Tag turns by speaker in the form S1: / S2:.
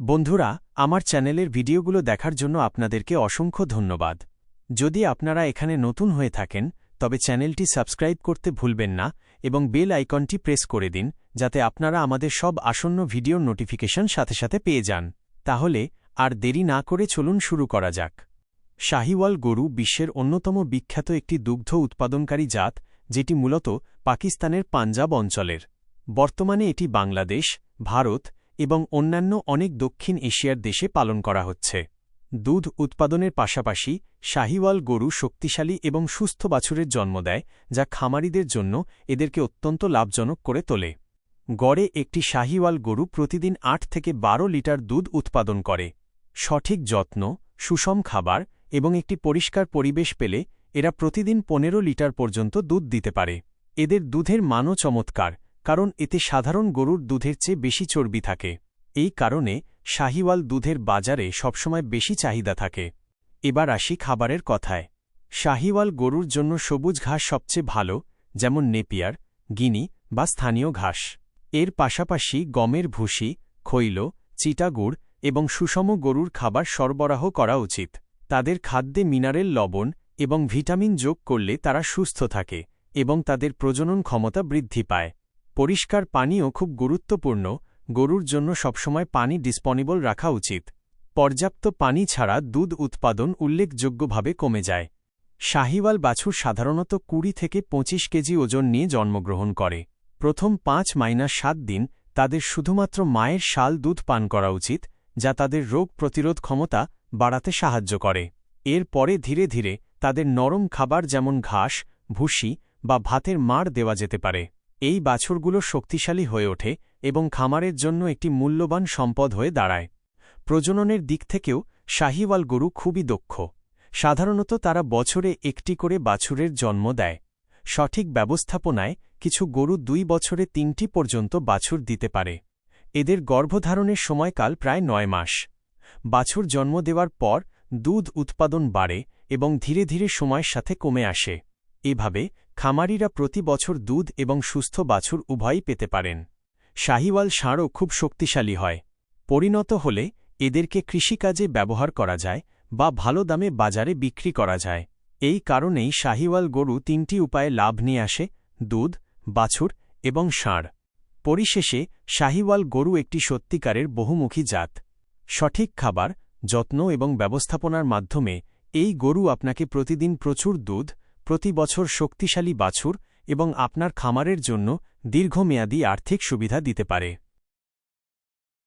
S1: বন্ধুরা, আমার চ্যানেলের ভিডিওগুলো দেখার জন্য আপনাদেরকে অসংখ্য ধন্যবাদ। যদি আপনারা এখানে নতুন হয়ে থাকেন, তবে চ্যানেলটি সাবস্ক্রাইব করতে ভুলবেন না এবং বেল আইকনটি প্রেস করে দিন, যাতে আপনারা আমাদের সব আসন্ন ভিডিওর নোটিফিকেশন সাথে সাথে পেয়ে যান। তাহলে, আর দেরি না করে চলুন শুরু করা যাক। শাহিওয়াল গরু বিশ্বের অন্যতম বিখ্যাত একটি দুগ্ধ উৎপাদনকারী জাত, যেটি মূলত পাকিস্তানের পাঞ্জাব অঞ্চলের। বর্তমানে এটি বাংলাদেশ, ভারত এবং অন্যান্য অনেক দক্ষিণ এশিয়ার দেশে পালন করা হচ্ছে। দুধ উৎপাদনের পাশাপাশি শাহিওয়াল গরু শক্তিশালী এবং সুস্থ বাছুরের জন্ম দেয়, যা খামারিদের জন্য এদেরকে অত্যন্ত লাভজনক করে তোলে। গড়ে একটি শাহিওয়াল গরু প্রতিদিন আট থেকে বারো লিটার দুধ উৎপাদন করে। সঠিক যত্ন, সুষম খাবার এবং একটি পরিষ্কার পরিবেশ পেলে এরা প্রতিদিন পনেরো লিটার পর্যন্ত দুধ দিতে পারে। এদের দুধের মানও চমৎকার। কারণ এতে সাধারণ গরুর দুধের চেয়ে বেশি চর্বি থাকে। এই কারণে শাহিওয়াল দুধের বাজারে সবসময় বেশি চাহিদা থাকে। এবার আসি খাবারের কথায়। শাহিওয়াল গরুর জন্য সবুজ ঘাস সবচেয়ে ভালো, যেমন নেপিয়ার, গিনি বা স্থানীয় ঘাস। এর পাশাপাশি গমের ভুসি, খৈল চিটাগুড় এবং সুষম গরুর খাবার সরবরাহ করা উচিত। তাদের খাদ্যে মিনারেল লবণ এবং ভিটামিন যোগ করলে তারা সুস্থ থাকে এবং তাদের প্রজনন ক্ষমতা বৃদ্ধি পায়। পরিষ্কার পানিও খুব গুরুত্বপূর্ণ, গরুর জন্য সবসময় পানি ডিসপনিবল রাখা উচিত। পর্যাপ্ত পানি ছাড়া দুধ উৎপাদন উল্লেখযোগ্যভাবে কমে যায়। শাহিওয়াল বাছুর সাধারণত কুড়ি থেকে ২৫ কেজি ওজন নিয়ে জন্মগ্রহণ করে। প্রথম পাঁচ মাইনাস সাত দিন তাদের শুধুমাত্র মায়ের শাল দুধ পান করা উচিত, যা তাদের রোগ প্রতিরোধ ক্ষমতা বাড়াতে সাহায্য করে। এর পরে ধীরে ধীরে তাদের নরম খাবার যেমন ঘাস, ভুসি বা ভাতের মাড় দেওয়া যেতে পারে। এই বাছুরগুলো শক্তিশালী হয়ে ওঠে এবং খামারের জন্য একটি মূল্যবান সম্পদ হয়ে দাঁড়ায়। প্রজননের দিক থেকেও শাহিওয়াল গরু খুবই দক্ষ। সাধারণত তারা বছরে একটি করে বাছুরের জন্ম দেয়। সঠিক ব্যবস্থাপনায় কিছু গরু দুই বছরে তিনটি পর্যন্ত বাছুর দিতে পারে। এদের গর্ভধারণের সময়কাল প্রায় নয় মাস। বাছুর জন্ম দেওয়ার পর দুধ উৎপাদন বাড়ে এবং ধীরে ধীরে সময়ের সাথে কমে আসে। এভাবে খামারিরা প্রতি বছর দুধ এবং সুস্থ বাছুর উভয়ই পেতে পারেন। শাহিওয়াল ষাঁড়ও খুব শক্তিশালী হয়। পরিণত হলে এদেরকে কৃষিকাজে ব্যবহার করা যায় বা ভালো দামে বাজারে বিক্রি করা যায়। এই কারণেই শাহিওয়াল গরু তিনটি উপায়ে লাভ নিয়ে আসে, দুধ, বাছুর এবং ষাঁড়। পরিশেষে শাহিওয়াল গরু একটি সত্যিকারের বহুমুখী জাত। সঠিক খাবার, যত্ন এবং ব্যবস্থাপনার মাধ্যমে এই গরু আপনাকে প্রতিদিন প্রচুর দুধ প্রতি বছর শক্তিশালী বাছুর এবং আপনার খামারের জন্য দীর্ঘমেয়াদী আর্থিক সুবিধা দিতে পারে।